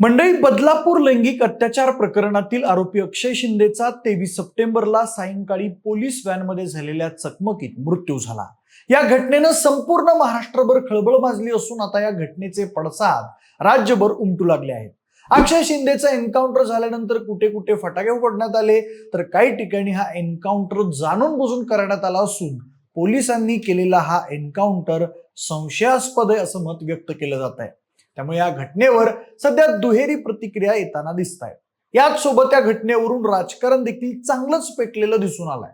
मंडळी बदलापूर लैंगिक अत्याचार प्रकरणातील आरोपी अक्षय शिंदेचा तेवीस सप्टेंबरला सायंकाळी पोलीस व्हॅनमध्ये झालेल्या चकमकीत मृत्यू झाला. या घटनेनं संपूर्ण महाराष्ट्रभर खळबळ माजली असून आता या घटनेचे पडसाद राज्यभर उमटू लागले आहेत. अक्षय शिंदेचा एन्काउंटर झाल्यानंतर कुठे कुठे फटाके उघडण्यात आले तर काही ठिकाणी हा एन्काउंटर जाणून बुजून करण्यात आला असून पोलिसांनी केलेला हा एन्काउंटर संशयास्पद आहे असं मत व्यक्त केलं जात आहे. त्यामुळे या घटनेवर सध्या दुहेरी प्रतिक्रिया येताना दिसत आहेत याच सोबत या घटनेवरून राजकारण देखील चांगलंच पेटलेलं दिसून आलंय.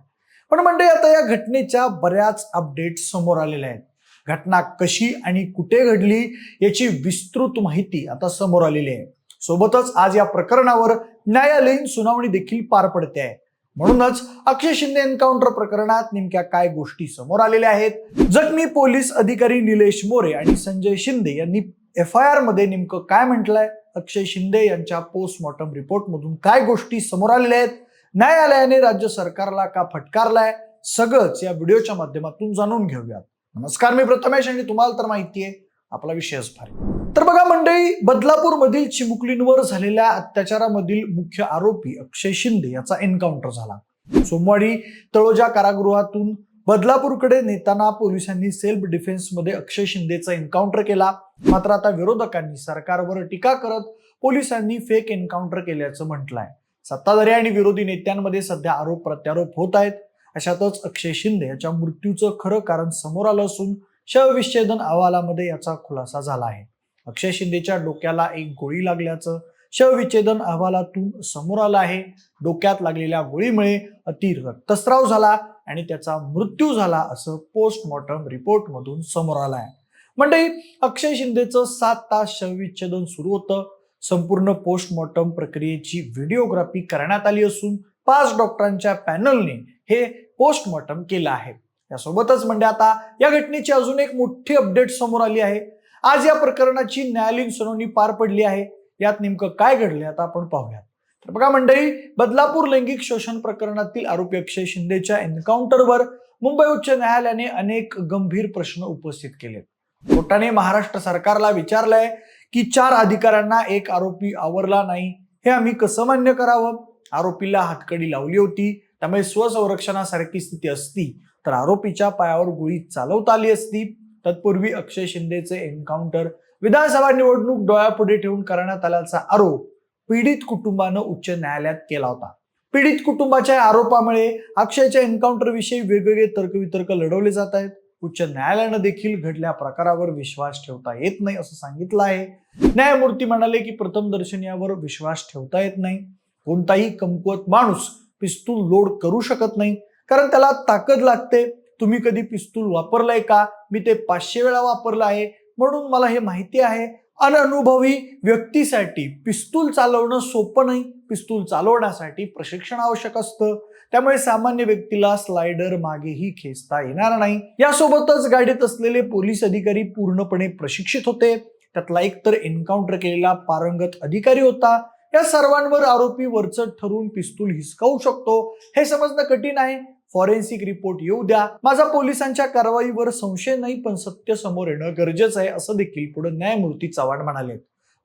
पण म्हणजे आता या घटनेच्या बऱ्याच अपडेट समोर आलेल्या आहेत. घटना कशी आणि कुठे घडली याची विस्तृत माहिती आता समोर आलेली आहे. सोबतच आज या प्रकरणावर न्यायालयीन सुनावणी देखील पार पडते आहे. म्हणूनच अक्षय शिंदे एन्काउंटर प्रकरणात नेमक्या काय गोष्टी समोर आलेल्या आहेत? जखमी पोलीस अधिकारी निलेश मोरे आणि संजय शिंदे यांनी एफ आय आरमध्ये नेमकं काय म्हटलंय? अक्षय शिंदे यांच्या पोस्टमॉर्टम रिपोर्ट मधून काय गोष्टी समोर आलेल्या आहेत? न्यायालयाने राज्य सरकारला का फटकारलाय? सगळंच या व्हिडिओच्या माध्यमातून जाणून घेऊयात. नमस्कार मी प्रथमेश आणि तुम्हाला तर माहिती आहे आपला विषयच भारी तर बघा मंडळी बदलापूर मधील चिमुकलींवर झालेल्या अत्याचारामधील मुख्य आरोपी अक्षय शिंदे याचा एन्काउंटर झाला. सोमवारी तळोजा कारागृहातून बदलापूरकडे नेताना पोलिसांनी सेल्फ डिफेन्समध्ये अक्षय शिंदेचा एन्काउंटर केला. मात्र आता विरोधकांनी सरकारवर टीका करत पोलिसांनी फेक एन्काउंटर केल्याचं म्हटलंय. सत्ताधारी आणि विरोधी नेत्यांमध्ये सध्या आरोप प्रत्यारोप होत आहेत. अशातच अक्षय शिंदे याच्या मृत्यूचं खरं कारण समोर आलं असून शवविच्छेदन अहवालामध्ये याचा खुलासा झाला आहे. अक्षय शिंदेच्या डोक्याला एक गोळी लागल्याचं शवविच्छेदन अहवालातून समोर आलं आहे. डोक्यात लागलेल्या गोळीमुळे अति रक्तस्राव झाला. आणि त्याचा मृत्यू झाला असं पोस्टमॉर्टम रिपोर्ट मधून समोर आलं आहे म्हणजे अक्षय शिंदेचं सात तास शवविच्छेदन सुरू होतं. संपूर्ण पोस्टमॉर्टम प्रक्रियेची व्हिडिओग्राफी करण्यात आली असून पाच डॉक्टरांच्या पॅनलने हे पोस्टमॉर्टम केलं आहे. यासोबतच म्हणजे आता या घटनेची अजून एक मोठी अपडेट समोर आली आहे. आज या प्रकरणाची न्यायालयीन सुनावणी पार पडली आहे. यात नेमकं काय घडले आता आपण पाहूयात. तर बघा मंडळी बदलापूर लैंगिक शोषण प्रकरणातील आरोपी अक्षय शिंदेच्या एन्काउंटरवर मुंबई उच्च न्यायालयाने अनेक गंभीर प्रश्न उपस्थित केले. कोर्टाने महाराष्ट्र सरकारला विचारलंय की चार अधिकाऱ्यांना एक आरोपी आवरला नाही हे आम्ही कसं मान्य करावं? आरोपीला हातकडी लावली होती त्यामुळे स्वसंरक्षणासारखी स्थिती असती तर आरोपीच्या पायावर गोळी चालवता आली असती. तत्पूर्वी अक्षय शिंदेचे एन्काउंटर विधानसभा निवडणूक डोळ्यापुढे ठेवून करण्यात आल्याचा आरोप पीडित कुटुंबानं उच्च न्यायालयात केला होता. पीडित कुटुंबाच्या आरोपामुळे अक्षयच्या एन्काउंटर विषयी वेगवेगळे तर्कवितर्क लढवले जात आहेत. उच्च न्यायालयानं देखील घडल्या प्रकारावर विश्वास ठेवता येत नाही असं सांगितलं आहे. न्यायमूर्ती म्हणाले की प्रथम दर्शन यावर विश्वास ठेवता येत नाही. कोणताही कमकुवत माणूस पिस्तूल लोड करू शकत नाही. कारण त्याला ताकद लागते. तुम्ही कधी पिस्तूल वापरलाय का? मी ते पाचशे वेळा वापरलं आहे. म्हणून मला हे माहिती आहे. अननुभवी व्यक्तीसाठी पिस्तूल चालवणं सोपं नाही. पिस्तूल चालवण्यासाठी प्रशिक्षण आवश्यक असतं. त्यामुळे सामान्य व्यक्तीला स्लायडर मागेही खेचता येणार नाही. यासोबतच गाडीत असलेले पोलीस अधिकारी पूर्णपणे प्रशिक्षित होते. त्यातला एक तर एन्काउंटर केलेला पारंगत अधिकारी होता. या सर्वांवर आरोपी वरचढ ठरून पिस्तूल हिसकावू शकतो. हे समजणं कठीण आहे. फॉरेन्सिक रिपोर्ट येऊ द्या. माझा पोलिसांच्या कारवाईवर संशय नाही पण सत्य समोर येणं गरजेचं आहे असं देखील पुढे न्यायमूर्ती चव्हाण म्हणाले.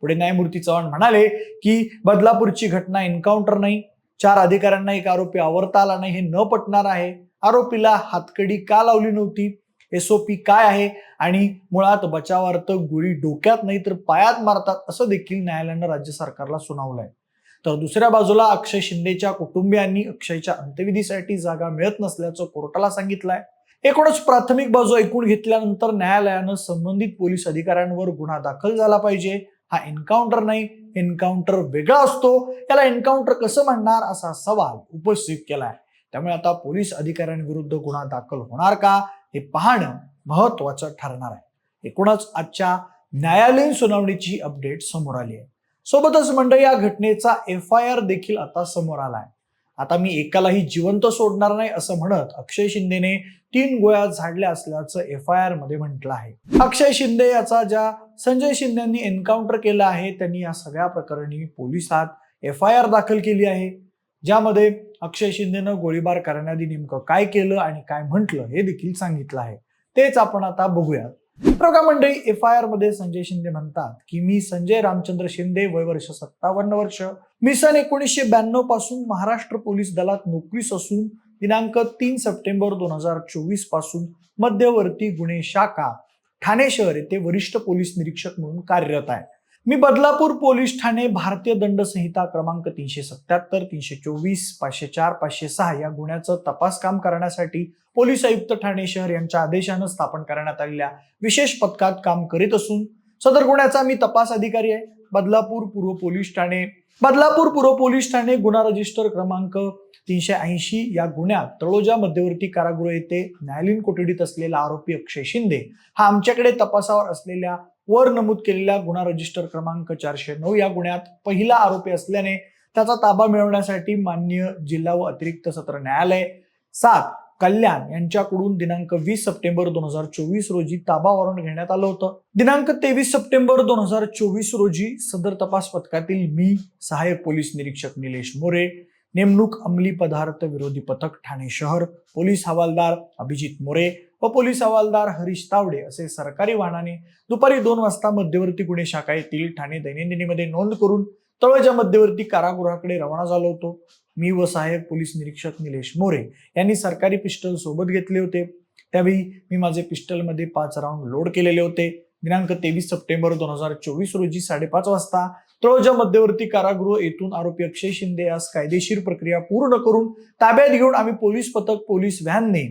पुढे न्यायमूर्ती चव्हाण म्हणाले की बदलापूरची घटना एन्काउंटर नाही. चार अधिकाऱ्यांना एक आरोपी आवरता आला नाही हे न पटणार आहे. आरोपीला हातकडी का लावली नव्हती? एसओपी काय आहे? आणि मुळात बचावार्थ गोळी डोक्यात नाही तर पायात मारतात असं देखील न्यायालयानं राज्य सरकारला सुनावलं आहे तर दुसऱ्या बाजूला अक्षय शिंदेच्या कुटुंबियांनी अक्षयच्या अंत्यविधीसाठी जागा मिळत नसल्याचं कोर्टाला सांगितलंय. एकूणच प्राथमिक बाजू ऐकून घेतल्यानंतर न्यायालयानं संबंधित पोलीस अधिकाऱ्यांवर गुन्हा दाखल झाला पाहिजे. हा एन्काउंटर नाही एन्काउंटर वेगळा असतो. याला एन्काउंटर कसं म्हणणार असा सवाल उपस्थित केलाय. त्यामुळे आता पोलीस अधिकाऱ्यांविरुद्ध गुन्हा दाखल होणार का हे पाहणं महत्वाचं ठरणार आहे. एकूणच आजच्या न्यायालयीन सुनावणीची अपडेट समोर आली आहे. सोबतच मंडळी या घटनेचा एफ आय आर देखील आता समोर आलाय. आता मी एकालाही जिवंत सोडणार नाही असं म्हणत अक्षय शिंदेने तीन गोळ्या झाडल्या असल्याचं एफ आय आरमध्ये म्हटलं आहे. अक्षय शिंदे याचा ज्या संजय शिंदेंनी एन्काउंटर केला आहे त्यांनी या सगळ्या प्रकरणी पोलिसात एफ आय आर दाखल केली आहे. ज्यामध्ये अक्षय शिंदेनं गोळीबार करण्याआधी नेमकं काय केलं आणि काय म्हटलं हे देखील सांगितलं आहे. तेच आपण आता बघूयात. मंडळी एफ आय आरमध्ये संजय शिंदे म्हणतात की मी संजय रामचंद्र शिंदे वय वर्ष सत्तावन्न वर्ष. मी सन एकोणीसशे ब्याण्णवपासून महाराष्ट्र पोलीस दलात नोकरीस असून दिनांक तीन सप्टेंबर दोन हजार चोवीसपासून मध्यवर्ती गुन्हे शाखा ठाणे शहर येथे वरिष्ठ पोलीस निरीक्षक म्हणून कार्यरत आहे. मी बदलापूर पोलीस ठाणे भारतीय दंड संहिता क्रमांक तीनशे सत्याहत्तर तीनशे चोवीस पाचशे चार पाचशे सहा या गुन्ह्याचं तपास काम करण्यासाठी पोलीस आयुक्त ठाणे शहर यांच्या आदेशानं स्थापन करण्यात आलेल्या विशेष पथकात काम करीत असून सदर गुन्ह्याचा मी तपास अधिकारी आहे. बदलापूर पूर्व पोलीस ठाणे बदलापूर पूर्व पोलीस ठाणे गुन्हा रजिस्टर क्रमांक तीनशे ऐंशी या गुन्ह्यात तळोजा मध्यवर्ती कारागृह येथे न्यायालयीन कोठडीत असलेला आरोपी अक्षय शिंदे हा आमच्याकडे तपासावर असलेल्या वर नमूद केलेल्या गुन्हा रजिस्टर क्रमांक चारशे नऊ या गुन्ह्यात पहिला आरोपी असल्याने त्याचा ताबा मिळवण्यासाठी मान्य जिल्हा व अतिरिक्त सत्र न्यायालय सात कल्याण यांच्याकडून दिनांक वीस सप्टेंबर दोन हजार चोवीस रोजी ताबा वॉरंट घेण्यात आलं होतं. दिनांक तेवीस सप्टेंबर दोन हजार चोवीस रोजी सदर तपास पथकातील मी सहाय्यक पोलीस निरीक्षक निलेश मोरे नेमणूक अंमली पदार्थ विरोधी पथक ठाणे शहर पोलीस हवालदार अभिजित मोरे व पोलीस हवालदार हरीश तावडे असे सरकारी वाहनाने दुपारी दोन वाजता मध्यवर्ती गुन्हे शाखा येथील ठाणे दैनंदिनीमध्ये नोंद करून तळोजा मध्यवर्ती कारागृहाकडे रवाना झालो होतो. मी व सहाय्यक पोलीस निरीक्षक निलेश मोरे यांनी सरकारी पिस्टल सोबत घेतले होते. त्यावेळी मी माझे पिस्टलमध्ये पाच राऊंड लोड केलेले होते. दिनांक तेवीस सप्टेंबर दोन हजार चोवीस रोजी साडेपाच वाजता तळोजा मध्यवर्ती कारागृह येथून आरोपी अक्षय शिंदे यास कायदेशीर प्रक्रिया पूर्ण करून ताब्यात घेऊन आम्ही पोलीस पथक पोलीस व्हॅनने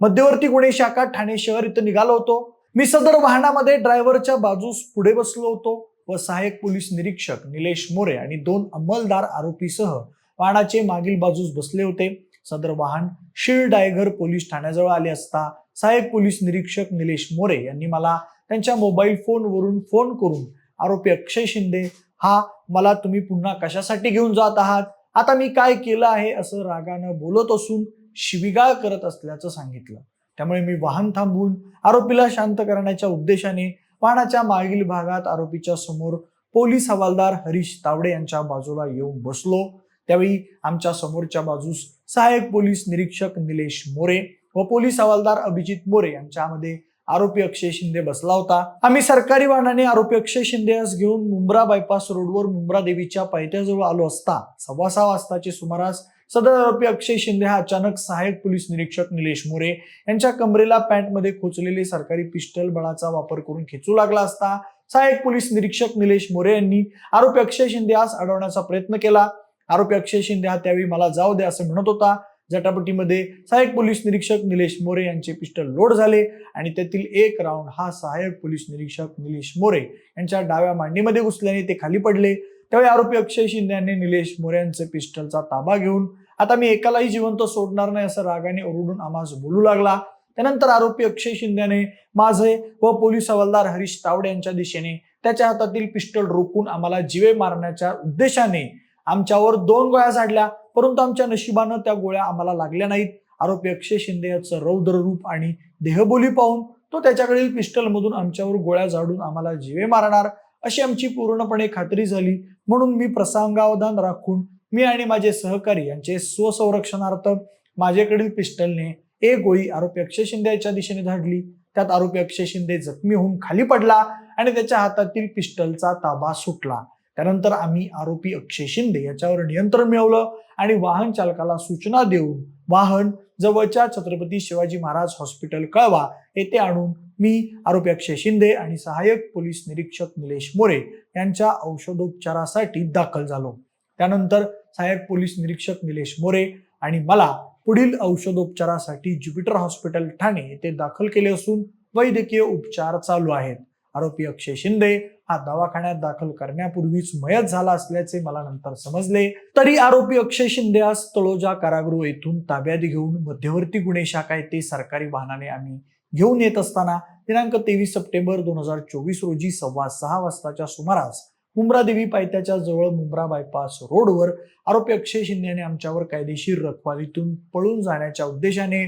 मध्यवर्ती गुन्हे शाखा ठाणे शहर इथं निघालो होतो. मी सदर वाहनामध्ये ड्रायव्हरच्या बाजूस पुढे बसलो होतो व सहाय्यक पोलीस निरीक्षक निलेश मोरे आणि दोन अंमलदार आरोपीसह वाहनाचे मागील बाजूस बसले होते. सदर वाहन शिळ डायघर पोलीस ठाण्याजवळ आले असता सहाय्यक पोलीस निरीक्षक निलेश मोरे यांनी मला त्यांच्या मोबाईल फोनवरून फोन करून आरोपी अक्षय शिंदे हा मला तुम्ही पुन्हा कशासाठी घेऊन जात आहात? आता मी काय केलं आहे असं रागानं बोलत असून शिविगाळ करत असल्याचं सांगितलं. त्यामुळे मी वाहन थांबवून आरोपीला शांत करण्याच्या उद्देशाने वाहनाच्या मागील भागात आरोपीच्या समोर पोलीस हवालदार हरीश तावडे यांच्या बाजूला येऊन बसलो. त्यावेळी आमच्या समोरच्या बाजूस सहाय्यक पोलीस निरीक्षक निलेश मोरे व पोलीस हवालदार अभिजित मोरे यांच्यामध्ये आरोपी अक्षय शिंदे बसला होता. आम्ही सरकारी वाहनाने आरोपी अक्षय शिंदे यास घेऊन मुंब्रा बायपास रोडवर मुंब्रा देवीच्या पायथ्याजवळ आलो असता. सव्वा सहा वाजताचे सुमारास सदर आरोपी अक्षय शिंदे हा अचानक सहाय्यक पोलीस निरीक्षक निलेश मोरे यांच्या कमरेला पॅन्टमध्ये खोचलेले सरकारी पिस्टल बळाचा वापर करून खेचू लागला असता. सहाय्यक पोलीस निरीक्षक निलेश मोरे यांनी आरोपी अक्षय शिंदे यास अडवण्याचा प्रयत्न केला. आरोपी अक्षय शिंदे हा त्यावेळी मला जाऊ दे असं म्हणत होता. जटापटीमध्ये सहाय्यक पोलीस निरीक्षक निलेश मोरे यांचे पिस्टल लोड झाले आणि त्यातील एक राऊंड हा सहाय्यक पोलीस निरीक्षक निलेश मोरे यांच्या डाव्या मांडीमध्ये घुसल्याने ते खाली पडले. त्यावेळी आरोपी अक्षय शिंदे यांनी निलेश मोरे यांचे पिस्टलचा ताबा घेऊन आता मी एकालाही जिवंत सोडणार नाही असं रागाने ओरडून आम्हास बोलू लागला. त्यानंतर आरोपी अक्षय शिंदेने माझे व पोलीस हवालदार हरीश तावडे यांच्या दिशेने त्याच्या हातातील पिस्टल रोखून आम्हाला जिवे मारण्याच्या उद्देशाने आमच्यावर दोन गोळ्या झाडल्या. परंतु आमच्या नशिबानं त्या गोळ्या आम्हाला लागल्या नाहीत. आरोपी अक्षय शिंदे याचं रौद्र रूप आणि देहबोली पाहून तो त्याच्याकडील पिस्टल मधून आमच्यावर गोळ्या झाडून आम्हाला जिवे मारणार अशी आमची पूर्णपणे खात्री झाली. म्हणून मी प्रसंगावधान राखून मी आणि माझे सहकारी यांचे स्वसंरक्षणार्थ माझ्याकडील पिस्टलने एक गोळी आरोपी अक्षय शिंदे याच्या दिशेने धाडली. त्यात आरोपी अक्षय शिंदे जखमी होऊन खाली पडला आणि त्याच्या हातातील पिस्टलचा ताबा सुटला. त्यानंतर आम्ही आरोपी अक्षय शिंदे याच्यावर नियंत्रण मिळवलं आणि वाहन चालकाला सूचना देऊन वाहन जवळच्या छत्रपती शिवाजी महाराज हॉस्पिटल कळवा येथे आणून मी आरोपी अक्षय शिंदे आणि सहाय्यक पोलीस निरीक्षक निलेश मोरे यांच्या औषधोपचारासाठी दाखल झालो. त्यानंतर सहाय्यक पोलीस निरीक्षक निलेश मोरे आणि मला पुढील औषधोपचारासाठी ज्युपिटर हॉस्पिटल ठाणे येथे दाखल केले असून वैद्यकीय उपचार चालू आहेत. आरोपी अक्षय शिंदे हा दवाखान्यात दाखल करण्यापूर्वीच मयत झाला असल्याचे मला नंतर समजले. तरी आरोपी अक्षय शिंदे आज तळोजा कारागृह येथून ताब्यात घेऊन मध्यवर्ती गुन्हे शाखा येथे सरकारी वाहनाने आम्ही घेऊन येत असताना दिनांक तेवीस सप्टेंबर दोन हजार चोवीस रोजी सव्वा सहा वाजताच्या सुमारास मुंब्रा देवी पायथ्याच्या जवळ मुंब्रा बायपास रोडवर आरोपी अक्षय शिंदे यांनी आमच्यावर कायदेशीर रखवालीतून पळून जाण्याच्या उद्देशाने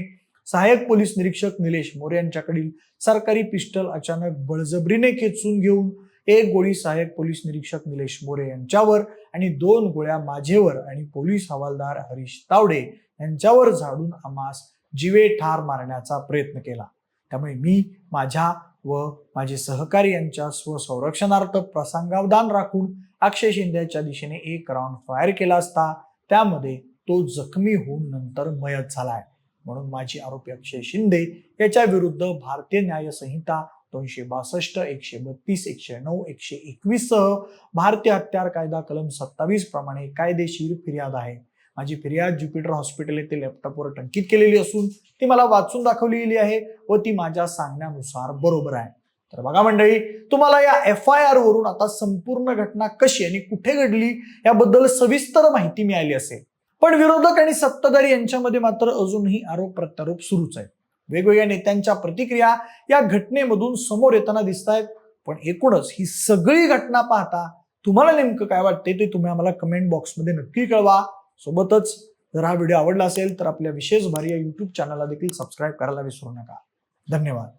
सहाय्यक पोलीस निरीक्षक निलेश मोरे यांच्याकडील सरकारी पिस्टल अचानक बळजबरीने खेचून घेऊन एक गोळी सहाय्यक पोलीस निरीक्षक निलेश मोरे यांच्यावर आणि दोन गोळ्या माझेवर आणि पोलीस हवालदार हरीश तावडे यांच्यावर झाडून आम्हास जीवे ठार मारण्याचा प्रयत्न केला. त्यामुळे मी माझ्या व माझे सहकारी यांच्या स्वसंरक्षणार्थ प्रसंगावधान राखून अक्षय शिंदेच्या दिशेने एक राऊंड फायर केला असता त्यामध्ये तो जखमी होऊन नंतर मयत झाला आहे. म्हणून माजी आरोपी अक्षय शिंदे याच्या विरुद्ध भारतीय न्याय संहिता दोनशे बासष्ट एकशे बत्तीस एकशे नऊ एकशे एकवीस सह भारतीय हत्यार कायदा कलम सत्तावीस प्रमाणे कायदेशीर फिर्याद आहे. माझी फिर्याद ज्युपिटर हॉस्पिटल येथे लॅपटॉपवर टंकित केलेली असून ती मला वाचून दाखवलेली आहे व ती माझ्या सांगण्यानुसार बरोबर आहे. तर बघा मंडळी तुम्हाला या एफ आय आर वरून आता संपूर्ण घटना कशी आणि कुठे घडली याबद्दल सविस्तर माहिती मिळाली असेल. पण विरोधक आणि सत्ताधारी यांच्यामध्ये मात्र अजूनही आरोप प्रत्यारोप सुरूच आहेत. वेगवेगळ्या नेत्यांच्या प्रतिक्रिया या घटनेमधून समोर येताना दिसत आहेत पण एकूणच ही सगळी घटना पाहता तुम्हाला नेमकं काय वाटते ते तुम्ही आम्हाला कमेंट बॉक्समध्ये नक्की कळवा. सोबतच जर हा व्हिडिओ आवडला असेल तर आपल्या विशेष भारी या युट्यूब चॅनलला देखील सबस्क्राईब करायला विसरू नका. धन्यवाद.